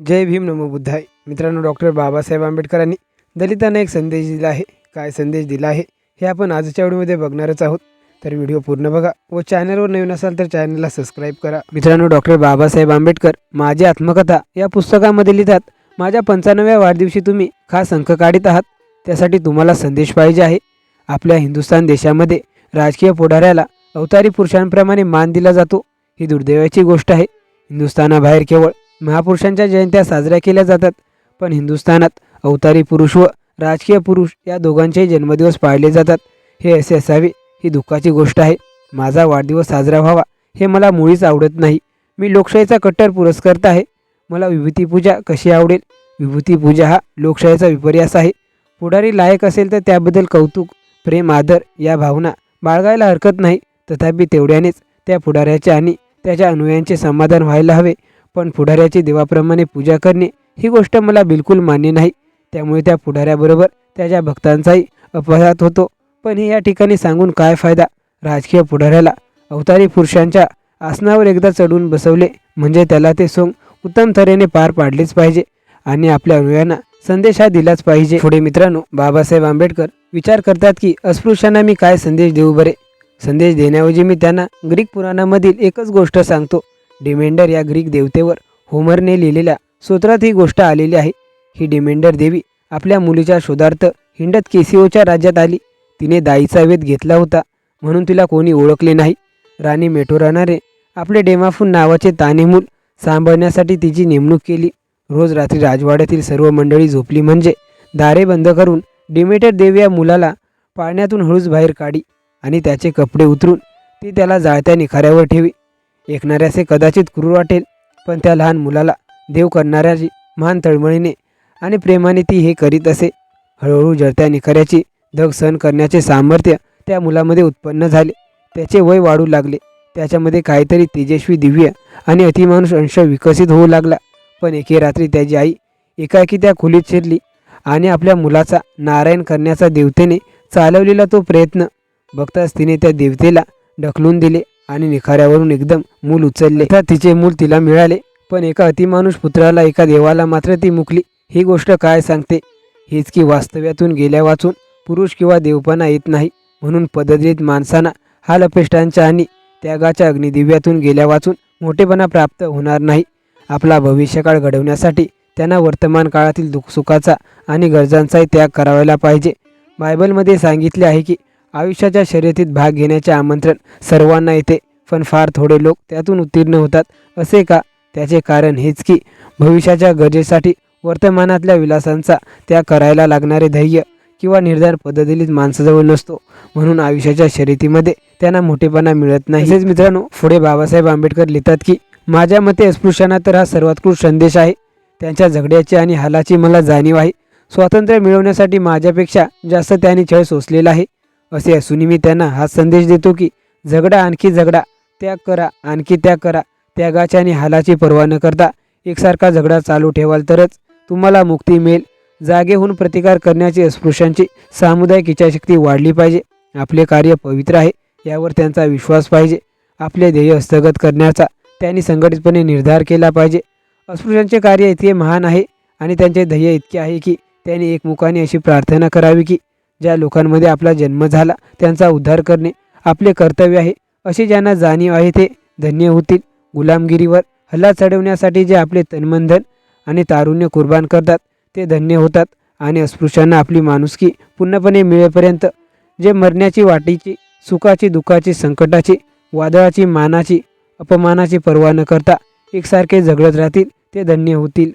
जय भीम नमो बुद्धाय. मित्रांनो डॉक्टर बाबासाहेब आंबेडकरांनी दलितांना एक संदेश दिला आहे. काय संदेश दिला आहे? हे आपण आजच्या व्हिडिओमध्ये बघणारच आहोत. तर व्हिडिओ पूर्ण बघा व चॅनलवर नवीन असाल तर चॅनलला सबस्क्राईब करा. मित्रांनो डॉक्टर बाबासाहेब आंबेडकर माझी आत्मकथा या पुस्तकामध्ये लिहितात. माझ्या पंचाण्णव्या वाढदिवशी तुम्ही खास अंक काढीत आहात. त्यासाठी तुम्हाला संदेश पाहिजे आहे. आपल्या हिंदुस्थान देशामध्ये राजकीय पुढाऱ्याला अवतारी पुरुषांप्रमाणे मान दिला जातो. ही दुर्दैवाची गोष्ट आहे. हिंदुस्थानाबाहेर केवळ महापुरुषांच्या जयंत्या साजऱ्या केल्या जातात. पण हिंदुस्थानात अवतारी पुरुष व राजकीय पुरुष या दोघांचेही जन्मदिवस पाळले जातात. हे असे असावे ही दुःखाची गोष्ट आहे. माझा वाढदिवस साजरा व्हावा हे मला मुळीच आवडत नाही. मी लोकशाहीचा कट्टर पुरस्कर्ता आहे. मला विभूतीपूजा कशी आवडेल? विभूतीपूजा हा लोकशाहीचा विपर्यास आहे. पुढारी लायक असेल तर त्याबद्दल कौतुक प्रेम आदर या भावना बाळगायला हरकत नाही. तथापि तेवढ्यानेच त्या पुढाऱ्याचे आणि त्याच्या अनुयांचे समाधान व्हायला हवे. पण पुढाऱ्याची देवाप्रमाणे पूजा करणे ही गोष्ट मला बिलकुल मान्य नाही. त्यामुळे त्या पुढाऱ्याबरोबर त्याच्या भक्तांचाही अपघात होतो. पण हे या ठिकाणी सांगून काय फायदा? राजकीय पुढाऱ्याला अवतारी पुरुषांच्या आसनावर एकदा चढून बसवले म्हणजे त्याला ते सोंग उत्तम तऱ्हेने पार पाडलेच पाहिजे आणि आपल्या अनुयांना संदेश हा दिलाच पाहिजे. पुढे मित्रांनो बाबासाहेब आंबेडकर विचार करतात की अस्पृश्यांना मी काय संदेश देऊ बरे? संदेश देण्याऐवजी मी त्यांना ग्रीक पुराणामधील एकच गोष्ट सांगतो. डिमेंडर या ग्रीक देवतेवर होमरने लिहिलेल्या सूत्रात ही गोष्ट आलेली आहे. ही डिमेंडर देवी आपल्या मुलीच्या शोधार्थ हिंडत केसिओच्या राज्यात आली. तिने दाईचा वेध घेतला होता म्हणून तिला कोणी ओळखले नाही. राणी मेठोरानारे आपले डेमाफून नावाचे ताने मूल सांभाळण्यासाठी तिची नेमणूक केली. रोज रात्री राजवाड्यातील सर्व मंडळी झोपली म्हणजे दारे बंद करून डिमेटर देवी या मुलाला पाळण्यातून हळूच बाहेर काढी आणि त्याचे कपडे उतरून ती त्याला जाळत्या निखाऱ्यावर ठेवी. ऐकणाऱ्याचे कदाचित क्रूर वाटेल पण त्या लहान मुलाला देव करणाऱ्याची महान तळमळीने आणि प्रेमाने ती हे करीत असे. हळूहळू जळत्या निखाऱ्याची धग सहन करण्याचे सामर्थ्य त्या मुलामध्ये उत्पन्न झाले. त्याचे वय वाढू लागले. त्याच्यामध्ये काहीतरी तेजस्वी दिव्य आणि अतिमानुष अंश विकसित होऊ लागला. पण एके रात्री त्याची आई एकाएकी त्या खोलीत शिरली आणि आपल्या मुलाचा नारायण करण्याचा देवतेने चालवलेला तो प्रयत्न बघताच तिने त्या देवतेला ढकलून दिले. आणि निखाऱ्यावरून एकदम मूल उचलले. तर तिचे मूल तिला मिळाले. पण एका अतिमानुष पुत्राला एका देवाला मात्र ती मुकली. ही गोष्ट काय सांगते? हीच की वास्तव्यातून गेल्या वाचून पुरुष किंवा देवपणा येत नाही. म्हणून पददलित माणसांना हा लपेष्टांच्या आणि त्यागाच्या अग्निदिव्यातून गेल्या वाचून मोठेपणा प्राप्त होणार नाही. आपला भविष्यकाळ घडवण्यासाठी त्यांना वर्तमान काळातील दुःखसुखाचा आणि गरजांचाही त्याग करावायला पाहिजे. बायबलमध्ये सांगितले आहे की आयुष्याच्या शर्यतीत भाग घेण्याचे आमंत्रण सर्वांना येते. पण फार थोडे लोक त्यातून उत्तीर्ण होतात. असे का? त्याचे कारण हेच की भविष्याच्या गरजेसाठी वर्तमानातल्या विलासांचा त्या करायला लागणारे धैर्य किंवा निर्धार पद्धतीत माणसाजवळ नसतो. म्हणून आयुष्याच्या शर्यतीमध्ये त्यांना मोठेपणा मिळत नाही. तसेच मित्रांनो पुढे बाबासाहेब आंबेडकर लिहितात की माझ्या मते अस्पृश्यांना तर हा सर्वोत्कृष्ट संदेश आहे. त्यांच्या झगड्याची आणि हालाची मला जाणीव आहे. स्वातंत्र्य मिळवण्यासाठी माझ्यापेक्षा जास्त त्यांनी छळ सोसलेला आहे. असे असूनही मी त्यांना हा संदेश देतो की झगडा आणखी झगडा त्याग करा आणखी त्याग करा. त्यागाची आणि हालाची पर्वा न करता एकसारखा झगडा चालू ठेवाल तरच तुम्हाला मुक्ती मिळेल. जागेहून प्रतिकार करण्याची अस्पृश्यांची सामुदायिक इच्छाशक्ती वाढली पाहिजे. आपले कार्य पवित्र आहे यावर त्यांचा विश्वास पाहिजे. आपले ध्येय हस्तगत करण्याचा त्यांनी संघटितपणे निर्धार केला पाहिजे. अस्पृश्यांचे कार्य इतके महान आहे आणि त्यांचे ध्येय इतके आहे की त्यांनी एकमुखाने अशी प्रार्थना करावी की ज्या लोकांमध्ये आपला जन्म झाला त्यांचा उद्धार करणे आपले कर्तव्य आहे. अशी ज्यांना जाणीव आहे ते धन्य होतील. गुलामगिरीवर हल्ला चढवण्यासाठी जे आपले तन्मनधन आणि तारुण्य कुर्बान करतात ते धन्य होतात आणि अस्पृश्यांना आपली माणुसकी पूर्णपणे मिळेपर्यंत जे मरण्याची वाटीची सुखाची दुःखाची संकटाची वादळाची मानाची अपमानाची पर्वा न करता एकसारखे झगडत राहतील ते धन्य होतील.